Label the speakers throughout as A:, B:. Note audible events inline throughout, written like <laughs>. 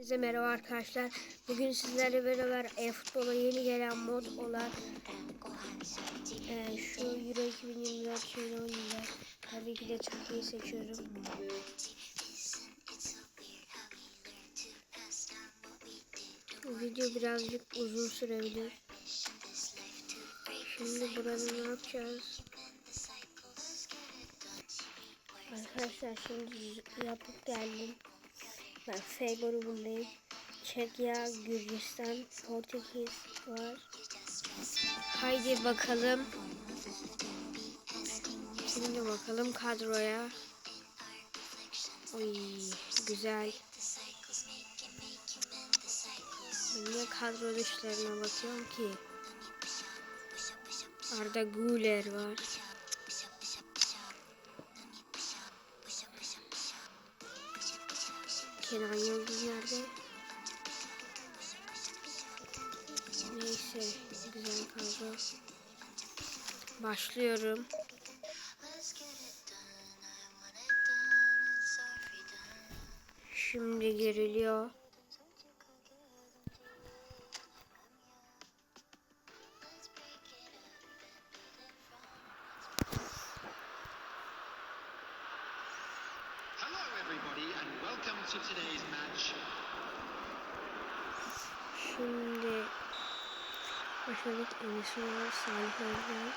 A: Size merhaba arkadaşlar. Bugün sizlerle beraber e-futbola yeni gelen mod olan e, şu Euro 2024 şeyini oynayacağız. Tabii ki de Türkiye'yi seçiyorum. Bu video birazcık uzun sürebilir. Şimdi burada ne yapacağız? Arkadaşlar şimdi yapıp geldim. Ben F grubundayım. Çekya, Gürcistan, Portekiz var. Haydi bakalım. Şimdi bakalım kadroya. Oy güzel. Niye kadro dışlarına bakıyorum ki? Arda Güler var. Kenan Yıldız nerede? Neyse güzel kadro. Başlıyorum. Şimdi geriliyor. Şimdi. Enes var, Salih var.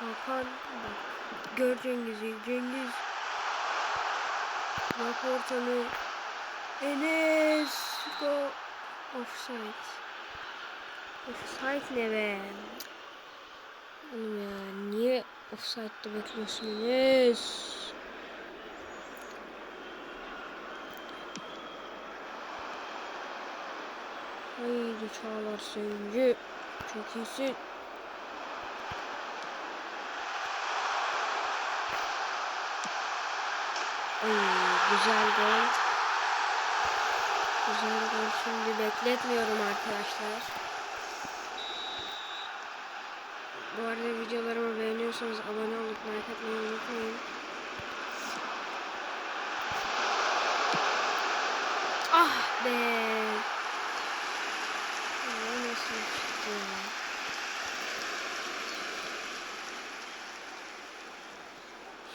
A: Hakan bak. Gör Cengiz'i. Cengiz. Bak ortamı. Enes. Go. Offside. Offside ne be? Oğlum ya niye offside'da bekliyorsun Enes? Haydi Çağlar Söyüncü. Çok iyisin. Ay güzel gol. Güzel gol. Şimdi bekletmiyorum arkadaşlar. Bu arada videolarımı beğeniyorsanız abone olup like atmayı unutmayın. Ah be. Ya nasıl çıktı ya?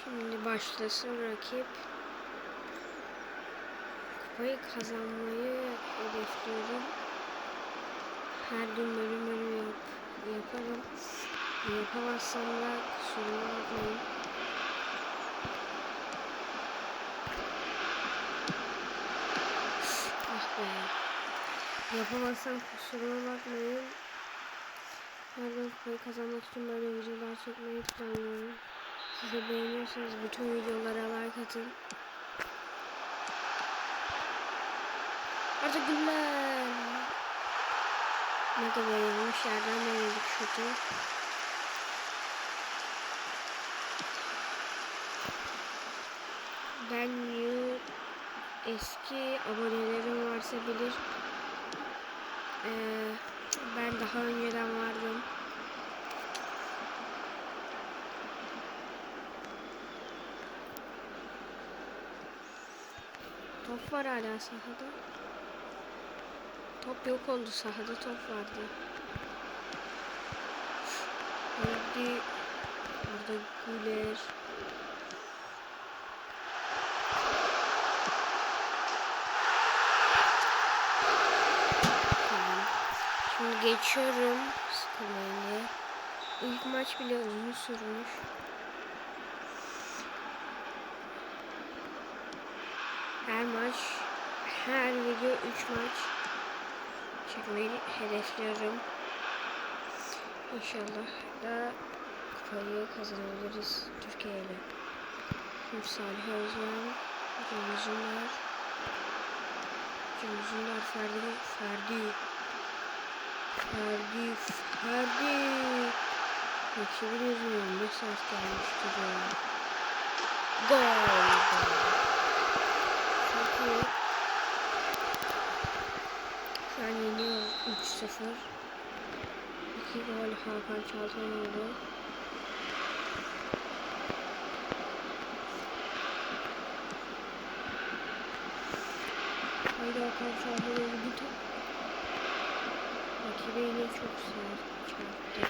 A: Şimdi başlasın rakip. Kupayı kazanmayı hedefliyorum. Her gün bölüm bölüm yap, yaparım. Yapamazsam da kusuruma bakmayın. Ah be. Yapamazsam kusuruma bakmayın. Her gün kupayı kazanmak için böyle videolar çekmeyi planlıyorum. Siz de beğeniyorsanız bütün videolara like atın. Arda Güller. Ne kadar yanlış yerden denedik şutu. Ben new eski abonelerim varsa bilir. Ee, ben daha önceden vardım. Top var hala sahada. Top yok oldu sahada top vardı. Hadi orada Güler. Tamam. Şimdi geçiyorum sıkılmayı. İlk maç bile uzun sürmüş. Her maç, her video 3 maç çekmeyi hedefliyorum. İnşallah da kupayı kazanabiliriz Türkiye ile. Şimdi Salih Özmen, Cem Uzunlar, Cem Uzunlar, Ferdi, Ferdi, Ferdi, Ferdi. Rakibin yüzünden ne saat gelmiştir ya. Gol! Çok iyi. An yeniyor 3-0. 2 gol Hakan Çalhanoğlu. Haydi Hakan Şahin'e bir top. Rakibe yine çok sert çarptı.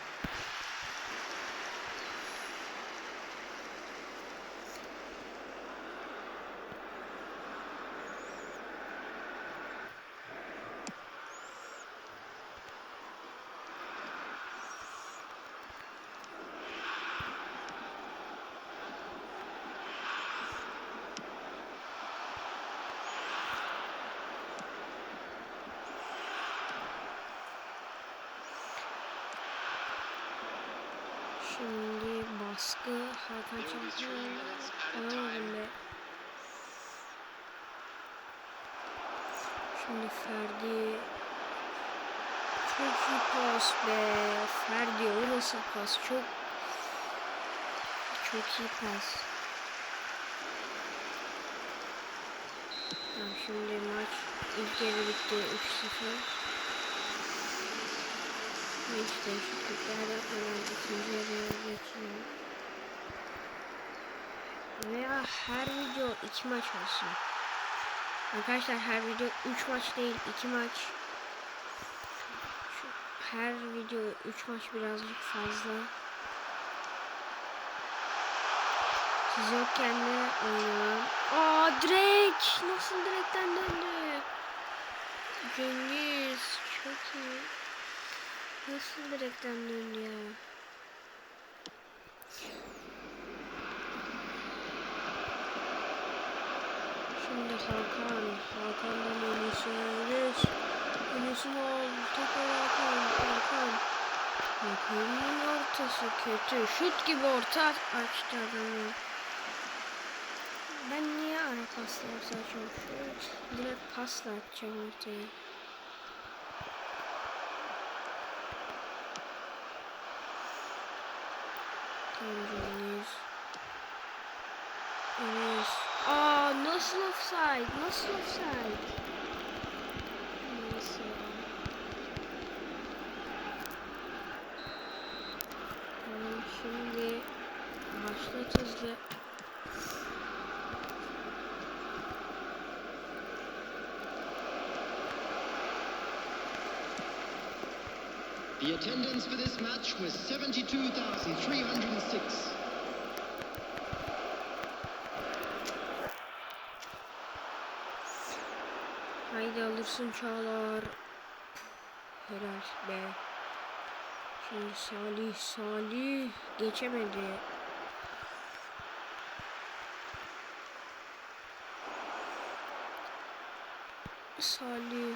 A: Şimdi baskı Hakan Çalhanoğlu alamadım be. Şimdi Ferdi çok iyi pas be. Ferdi o nasıl pas çok çok iyi pas. Tamam şimdi maç ilk yarı bitti 3-0. Hiç değişiklikler yapmadan ikinci yarıya geçiyor. Veya her video iki maç olsun. Arkadaşlar her video üç maç değil iki maç. Şu- Her video üç maç birazcık fazla. Siz yokken de oynayalım. Aa direkt nasıl direkten döndü? Cengiz çok iyi. Nasıl direkten döndü ya? Şimdi Hakan. Hakan'dan önüsüne geç. Önüsüne al. Tekrar Hakan. Hakan. Hakan'ın ortası kötü. Şut gibi orta açtı adamı. Ben niye ara pasla şu direkt pasla atacağım ortaya. Offside? Offside? Tamam hm, şimdi başlat hızlı.
B: The attendance for this match was 72,306.
A: Haydi alırsın Çağlar. Helal be. Şimdi Salih, Salih geçemedi. Salih.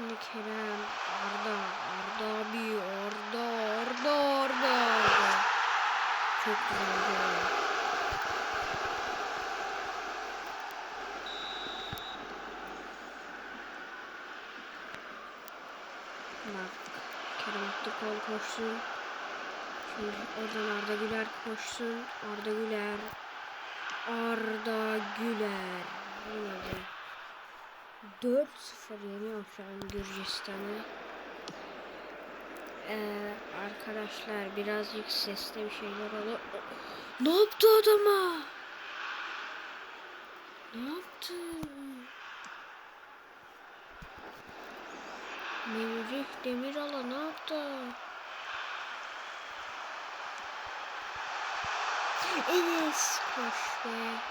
A: Şimdi Kerem, Arda, Arda abi, Arda, Arda, Arda, Arda. Çok güzel. Bak, Kerem Aktürkoğlu koşsun. Şimdi oradan Arda Güler koşsun. Arda Güler. Arda Güler. Olmadı. 4-0 yeniyor şu an Gürcistan'ı. Ee, arkadaşlar birazcık sesli bir şeyler oluyor. Ne yaptı adama? Ne yaptı? Melih Demiral'a ne yaptı? Enes koş be.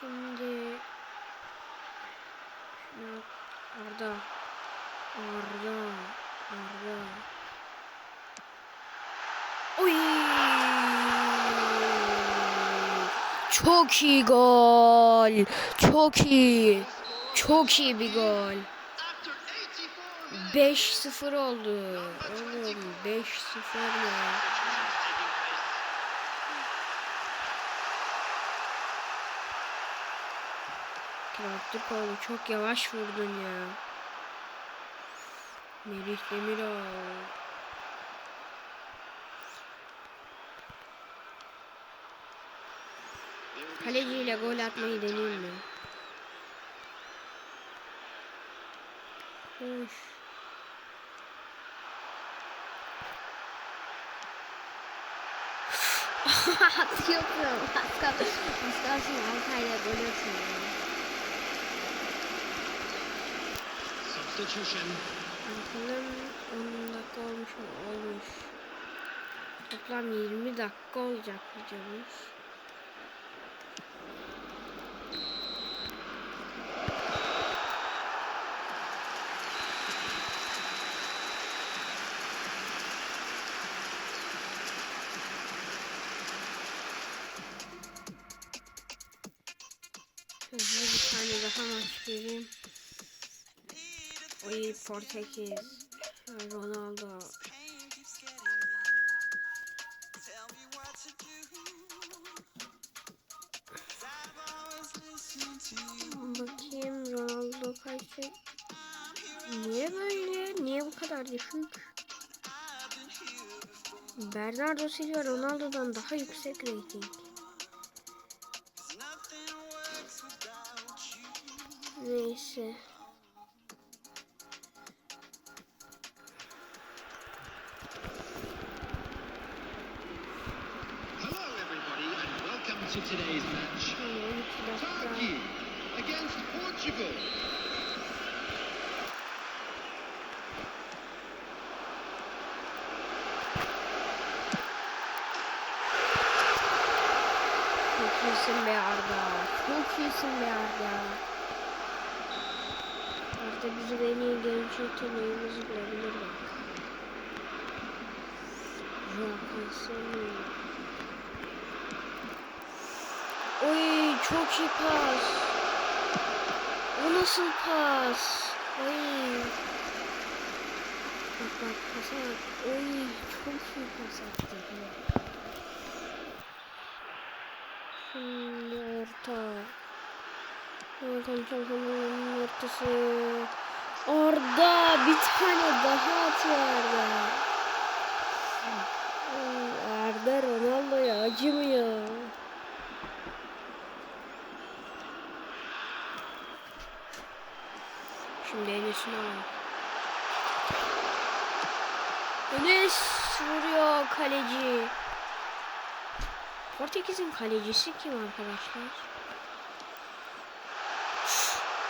A: Şimdi şuna Arda Arda Arda Oy Çok iyi gol. Çok iyi. Çok iyi bir gol.
B: After 84 minutes,
A: 5-0 oldu. Oğlum 5-0 ya. Traktörkoğlu çok yavaş vurdun ya. Merih Demiral. Kaleciyle gol atmayı deneyeyim mi? Hoş. <laughs> Atıyorum. Az kalsın. Az kalsın Altay'la gol atıyorum.
B: substitution.
A: Bakalım 10 dakika olmuş mu? Olmuş. Toplam 20 dakika olacak videomuz. Şöyle bir tane daha maç gireyim. Oy Portekiz. Ronaldo. Bakayım Ronaldo kaçtı. Niye böyle? Niye bu kadar düşük? Bernardo Silva Ronaldo'dan daha yüksek rating. Neyse.
B: To today's match.
A: Şöyle 12 dakika.
B: Turkey against Portugal.
A: Çok iyisin be Arda. Çok iyisin be Arda. Arda bizi en iyi genç yeteneğimiz bulabilir bak. Joao Cancelo. Oy çok iyi pas. O nasıl pas? Oy. Bak bak pasa bak. Oy çok iyi pas attı. Şimdi orta. Ortam çalışanların ortası. Orada bir tane daha atıyor Arda. Arda Ronaldo'ya acımıyor. Al. Enes vuruyor kaleci. Portekiz'in kalecisi kim arkadaşlar?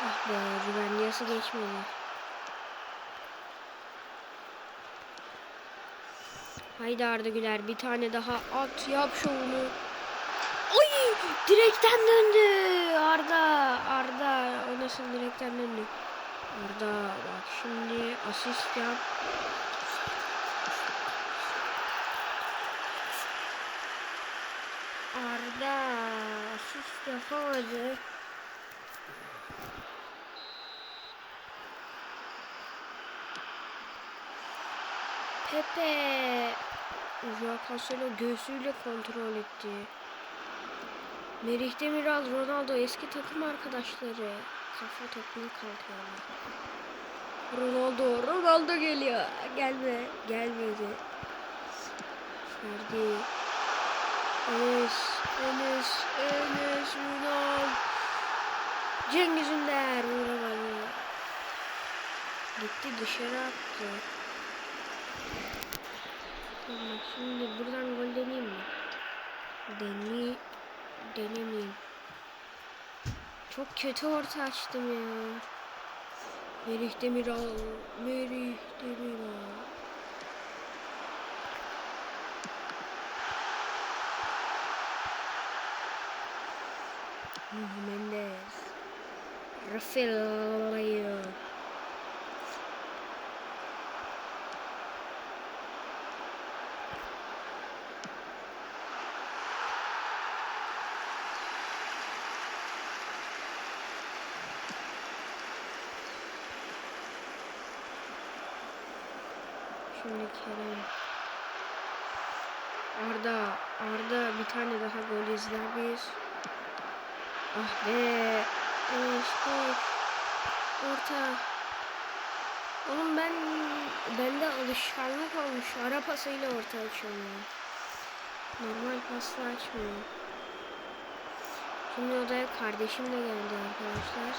A: Ah be güvenliyası geçmedi. Haydi Arda Güler bir tane daha at yap şovunu. Oy direkten döndü Arda Arda o nasıl direkten döndü. Arda bak şimdi asist yap. Arda asist yapamadı. Pepe Joao Cancelo göğsüyle kontrol etti. Merih Demiral, Ronaldo eski takım arkadaşları kafa topunu kalkıyorlar. Ronaldo, Ronaldo geliyor. Gelme, gelmedi. Ferdi. Enes, Enes, Enes, Ünal. Cengiz Ünder vuramadı. Gitti dışarı attı. Tamam şimdi buradan gol deneyeyim mi? Deni, denemeyeyim. Çok kötü orta açtım ya. Merih Demiral, Merih Demiral. Mendes. Rafael. Şimdi Kerem. Arda. Arda bir tane daha gol izler biz. Ah be. İşte. Orta. Oğlum ben bende alışkanlık olmuş. Ara pasıyla orta açıyorum. Normal pasla açmıyorum. Şimdi odaya kardeşim de geldi arkadaşlar.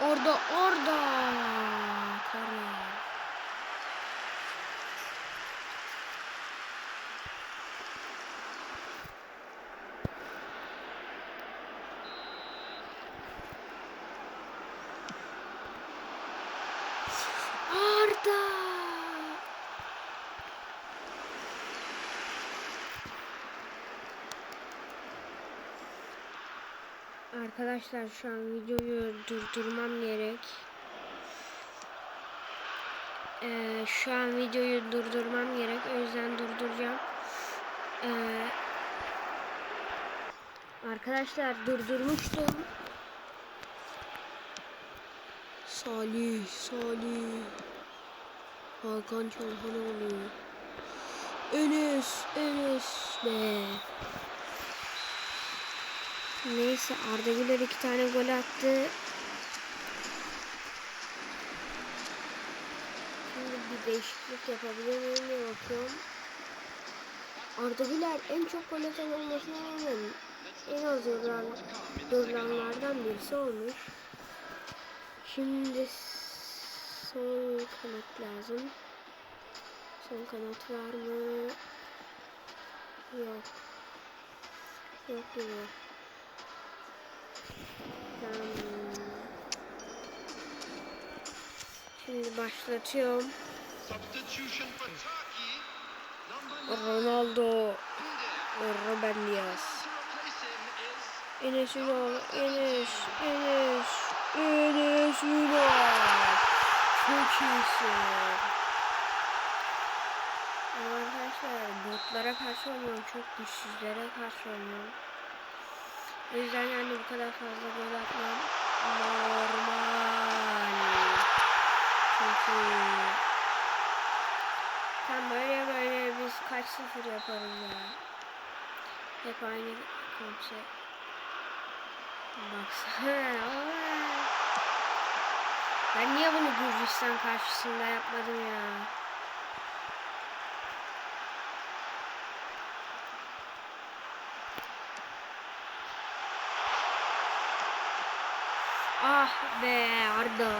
A: Orada orada. Korner. Arda. Arkadaşlar şu an videoyu durdurmam gerek. Ee, şu an videoyu durdurmam gerek. O yüzden durduracağım. Ee, arkadaşlar durdurmuştum. Salih, Salih. Hakan Çalhanoğlu. Enes, Enes be. Neyse Arda Güler iki tane gol attı. Şimdi değişiklik yapabilir miyim diye bakıyorum. Arda Güler en çok gol atan olmasına rağmen en az yorulan, yorulanlardan birisi olmuş. Şimdi sol kanat lazım. Sol kanat var mı? Yok. Yok gibi. Tamam. Şimdi başlatıyorum. Ronaldo, Ruben
B: is
A: Enes Ünal, Enes, Enes, Enes Ünal. Çok iyisin. Ama Arkadaşlar botlara karşı oynuyorum. Çok güçsüzlere karşı oynuyorum. O yüzden yani bu kadar fazla gol atmam normal. Çünkü tam böyle böyle biz kaç sıfır yaparız ya. Hep aynı konsept. Baksana. Ben niye bunu Gürcistan karşısında yapmadım ya? Ah be Arda.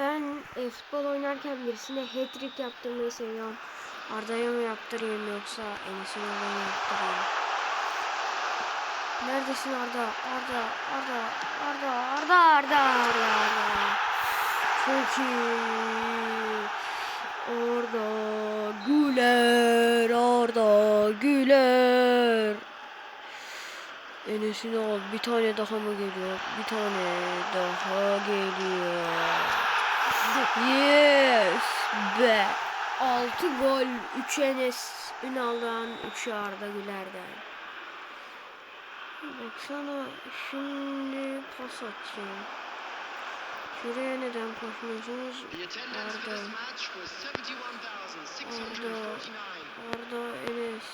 A: Ben e, futbol oynarken birisine hat-trick yaptırmayı seviyorum. Arda'ya mı yaptırayım yoksa Enes'in Arda'ya mı yaptırayım? Neredesin Arda? Arda, Arda, Arda, Arda, Arda, Arda, Arda. Çok iyi. Arda Güler, Arda Güler. Enes'ini al. Bir tane daha mı geliyor? Bir tane daha geliyor. Yes be. 6 gol, 3 Enes Ünal'dan, 3 Arda Güler'den. Baksana şimdi pas atacağım. Şuraya neden koşmuyorsunuz? Arda,
B: 71,649.
A: Arda, Enes.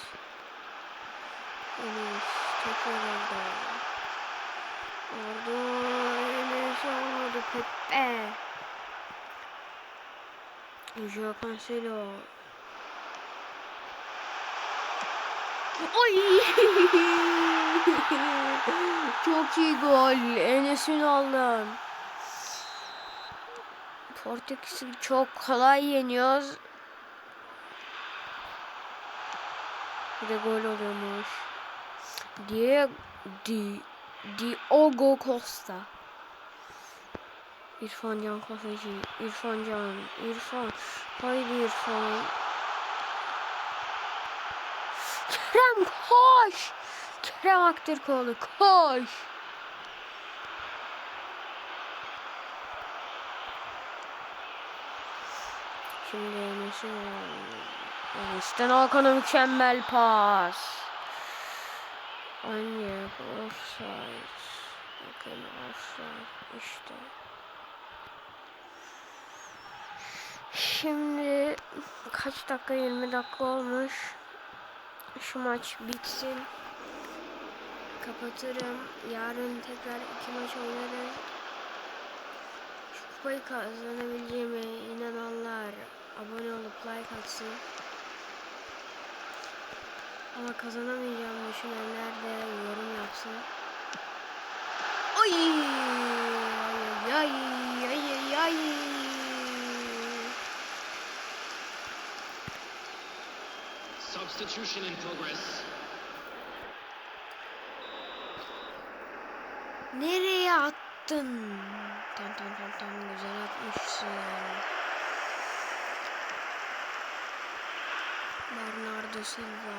A: Enes, tekrar Arda. Arda, Enes olmadı Pepe. Joao Cancelo. Oy! <laughs> Çok iyi gol. Enes Ünal'dan. Portekiz'i çok kolay yeniyoruz. Bir de gol oluyormuş. Diye Di Diogo Costa. İrfan Can Kafeci. İrfan Can. İrfan. Haydi İrfan. Kerem koş. Kerem Aktürkoğlu koş. Şimdi Enes'in Enes'ten Hakan'a mükemmel pas. Onyek offside. Bakın offside işte. Şimdi kaç dakika 20 dakika olmuş. Şu maç bitsin. Kapatırım. Yarın tekrar iki maç oynarız. Şu kupayı kazanabileceğime inananlar abone olup like atsın. Ama kazanamayacağımı düşünenler de yorum yapsın. Ay ay ay ay ay ay.
B: Substitution in progress.
A: Nereye attın? Tan tan tan tan güzel atmışsın. Bernardo Silva.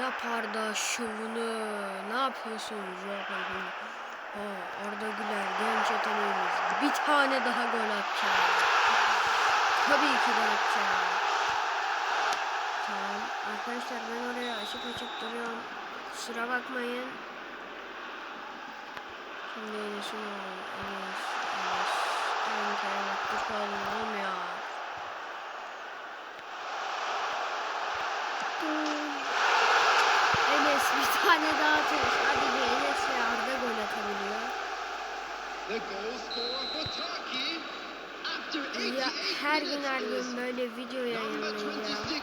A: Yap Arda şovunu. Ne yapıyorsun Ha, Arda Güler genç yeteneğimiz. Bir tane daha gol atacak. Tabii ki de atacak. Tamam. Arkadaşlar ben oraya açık açık duruyorum. Kusura bakmayın. Şimdi şunu al. Enes. Enes. On kere baktık oğlum olmuyor. Enes bir tane daha atıyor. Hadi bir Enes ve Arda gol atabiliyor.
B: The goal scorer for Turkey after 88
A: Ya her gün her gün böyle video yayınlayacağım.
B: 26.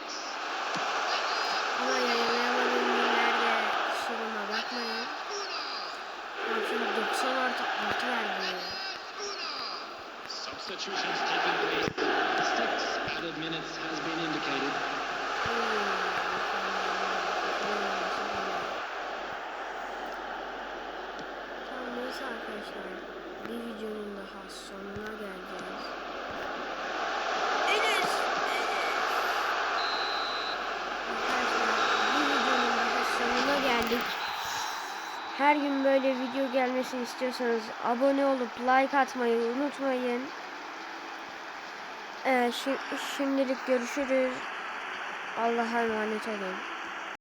A: Ama yayınlayamadığım günlerde kusuruma bakmayın. Bak şimdi 90 artı 6 verdi ya.
B: Substitutions taking place. Six added minutes has been indicated.
A: Tamam neyse arkadaşlar. Bir videonun daha sonuna geleceğiz. Geldik. Her gün böyle video gelmesini istiyorsanız abone olup like atmayı unutmayın. Ee, şi- şimdilik görüşürüz. Allah'a emanet olun.